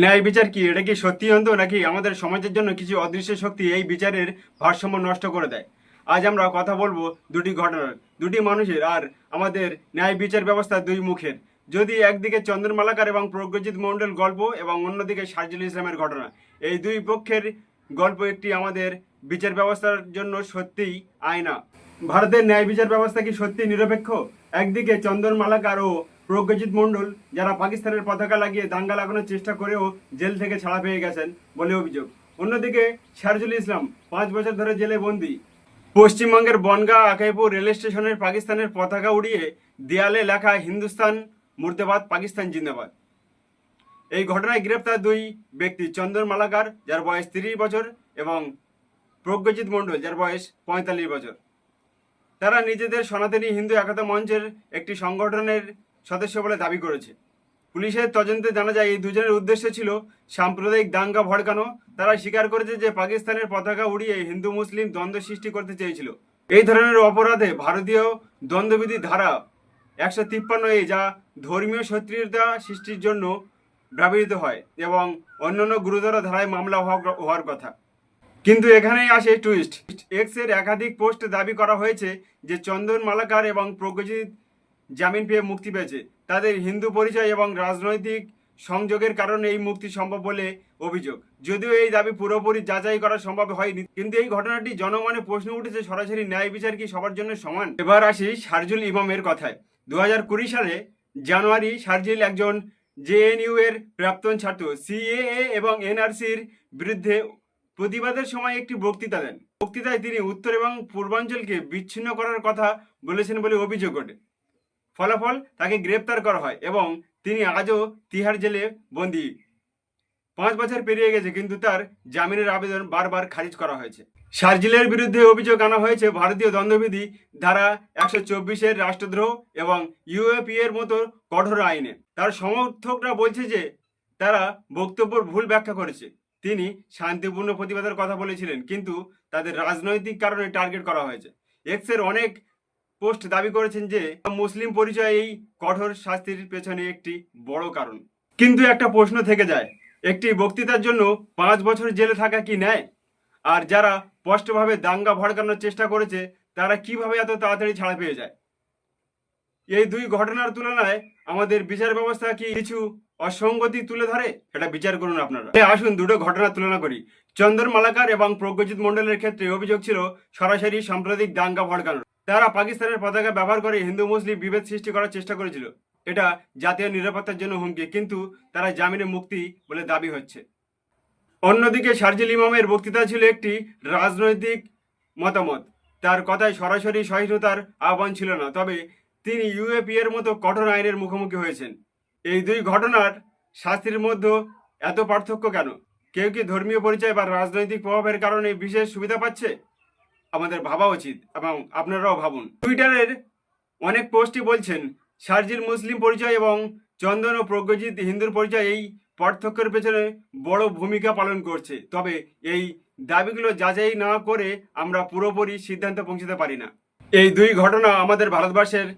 ন্যায় বিচার কি? এটা কি সত্যি অন্ত নাকি আমাদের সমাজের জন্য কিছু অদৃশ্য শক্তি এই বিচারের ভারসাম্য নষ্ট করে দেয়? আজ আমরা কথা বলব দুটি ঘটনার, দুটি মানুষের আর আমাদের ন্যায় বিচার ব্যবস্থা দুই মুখের। যদি একদিকে চন্দন মালাকার এবং প্রজ্ঞজিৎ মণ্ডল গল্প এবং অন্যদিকে সার্জুল ইসলামের ঘটনা। এই দুই পক্ষের গল্প একটি আমাদের বিচার ব্যবস্থার জন্য সত্যিই আয়না। ভারতের ন্যায় বিচার ব্যবস্থা কি সত্যি নিরপেক্ষ? একদিকে চন্দন মালাকার ও প্রজ্ঞজিৎ মণ্ডল, যারা পাকিস্তানের পতাকা লাগিয়ে দাঙ্গা লাগানোর চেষ্টা করেও জেল থেকে ছাড়া পেয়ে গেছেন বলে অভিযোগ। অন্যদিকে শারজুল ইসলাম, পাঁচ বছর ধরে জেলে বন্দি। পশ্চিমবঙ্গের বনগাঁ আকাইপুর রেল স্টেশনের পাকিস্তানের পতাকা উড়িয়ে দেয়ালে লেখা হিন্দুস্তান, মুর্দাবাদ, পাকিস্তান, জিন্দাবাদ। এই ঘটনায় গ্রেপ্তার দুই ব্যক্তি, চন্দন মালাকার, যার বয়স তিরিশ বছর, এবং প্রজ্ঞজিৎ মণ্ডল, যার বয়স পঁয়তাল্লিশ বছর। তারা নিজেদের সনাতনী হিন্দু একতা মঞ্চের একটি সংগঠনের সদস্য বলে দাবি করেছে। পুলিশের তদন্তে জানা যায়, এই দুজনের উদ্দেশ্য ছিল সাম্প্রদায়িক দাঙ্গা ভড়কানো। তারা স্বীকার করেছে যে পাকিস্তানের পতাকা উড়িয়ে হিন্দু মুসলিম দ্বন্দ্ব সৃষ্টি করতে চেয়েছিল। এই ধরনের অপরাধে ভারতীয় দ্বন্দ্ববিধি ধারা একশো তিপ্পান্ন এ যা ধর্মীয় শত্রুতা সৃষ্টির জন্য ব্যবহৃত হয় এবং অন্যান্য গুরুতর ধারায় মামলা হওয়া- হওয়ার কথা। কিন্তু এখানেই আসে টুইস্ট এক্সের একাধিক পোস্ট দাবি করা হয়েছে যে চন্দন মালাকার এবং প্রজ্ঞজিৎ জামিন পেয়ে মুক্তি পেয়েছে। তাদের হিন্দু পরিচয় এবং রাজনৈতিক সংযোগের কারণে এই মুক্তি সম্ভব বলে অভিযোগ। যদিও এই দাবি পুরোপুরি যাচাই করা সম্ভব হয়নি, কিন্তু এই ঘটনাটি জনমনে প্রশ্ন উঠেছে, সরাসরি ন্যায় বিচার কি সবার জন্য সমান? এবার আসি শারজুল ইমামের কথায়। দু সালে জানুয়ারি শারজিল একজন জেএনইউ এর প্রাক্তন ছাত্র সিএএ এবং এনআরসির বিরুদ্ধে প্রতিবাদের সময় একটি বক্তৃতা দেন। বক্তৃতায় তিনি উত্তর এবং পূর্বাঞ্চলকে বিচ্ছিন্ন করার কথা বলেছেন বলে অভিযোগ ওঠে। ফলাফল তাকে গ্রেপ্তার করা হয় এবং তিনি আজও তিহার জেলে বন্দী। পাঁচ বছর পেরিয়ে গেছে, কিন্তু তার জামিনের আবেদন বারবার খারিজ করা হয়েছে। শারজিলের বিরুদ্ধে অভিযোগ আনা হয়েছে, ভারতীয় দ্বন্দ্ববিধি ধারা একশো চব্বিশের রাষ্ট্রদ্রোহ এবং ইউএপি এর মতো কঠোর আইনে। তার সমর্থকরা বলছে যে, তারা বক্তব্যর ভুল ব্যাখ্যা করেছে। তিনি শান্তিপূর্ণ প্রতিবাদের কথা বলেছিলেন, কিন্তু তাদের রাজনৈতিক কারণে টার্গেট করা হয়েছে। এক্সের অনেক পোস্ট দাবি করেছেন যে মুসলিম পরিচয় এই কঠোর শাস্তির পেছনে একটি বড় কারণ। কিন্তু একটা প্রশ্ন থেকে যায়, একটি বক্তৃতার জন্য পাঁচ বছর জেলে থাকা কি ন্যায়? আর যারা স্পষ্টভাবে দাঙ্গা ভড়কানোর চেষ্টা করেছে, তারা কীভাবে এত তাড়াতাড়ি ছাড়া পেয়ে যায়? এই দুই ঘটনার তুলনায় আমাদের বিচার ব্যবস্থা কি কিছু অসঙ্গতি তুলে ধরে? এটা বিচার করুন আপনারা। আসুন দুটো ঘটনা তুলনা করি। চন্দন মালাকার এবং প্রজ্ঞজিৎ মণ্ডলের ক্ষেত্রে অভিযোগ ছিল, সরাসরি সাম্প্রদায়িক দাঙ্গা ভড়কানোর। তারা পাকিস্তানের পতাকা ব্যবহার করে হিন্দু মুসলিম বিভেদ সৃষ্টি করার চেষ্টা করেছিল। এটা জাতীয় নিরাপত্তার জন্য হুমকি, কিন্তু তারা জামিনে মুক্তি বলে দাবি হচ্ছে। অন্যদিকে শারজিল ইমামের বক্তৃতা ছিল একটি রাজনৈতিক মতামত। তার কথায় সরাসরি সহিষ্ণুতার আহ্বান ছিল না, তবে তিনি ইউএপি এর মতো কঠোর আইনের মুখোমুখি হয়েছেন। এই দুই ঘটনার শাস্তির মধ্যে এত পার্থক্য কেন? কেউ কি ধর্মীয় পরিচয় বা রাজনৈতিক প্রভাবের কারণে বিশেষ সুবিধা পাচ্ছে? আমাদের ভাবা উচিত এবং আপনারাও ভাবুন। টুইটারের অনেক পোস্টই বলছেন শারজির মুসলিম পরিচয় এবং চন্দন ও প্রজ্ঞজিৎ হিন্দুর পরিচয় এই পার্থক্যের পেছনে বড় ভূমিকা পালন করছে। তবে এই দাবিগুলো যাচাই না করে আমরা পুরোপুরি সিদ্ধান্তে পৌঁছতে পারি না। এই দুই ঘটনা আমাদের ভারতবর্ষের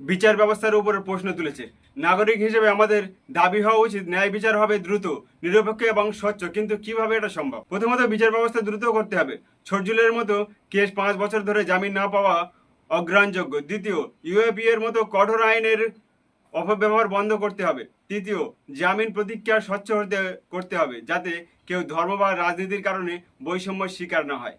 বিচার ব্যবস্থার উপরে প্রশ্ন তুলেছে। নাগরিক হিসেবে আমাদের দাবি হওয়া উচিত, ন্যায় বিচার হবে দ্রুত, নিরপেক্ষ এবং স্বচ্ছ, কিন্তু কীভাবে এটা সম্ভব? প্রথমত, বিচার ব্যবস্থা দ্রুত করতে হবে। ছরজুলের মতো কেস পাঁচ বছর ধরে জামিন না পাওয়া অগ্রহণযোগ্য দ্বিতীয় ইউএপি এর মতো কঠোর আইনের অপব্যবহার বন্ধ করতে হবে। তৃতীয়, জামিন প্রতিক্রিয়া স্বচ্ছ হতে করতে হবে, যাতে কেউ ধর্ম বা রাজনীতির কারণে বৈষম্য শিকার না হয়।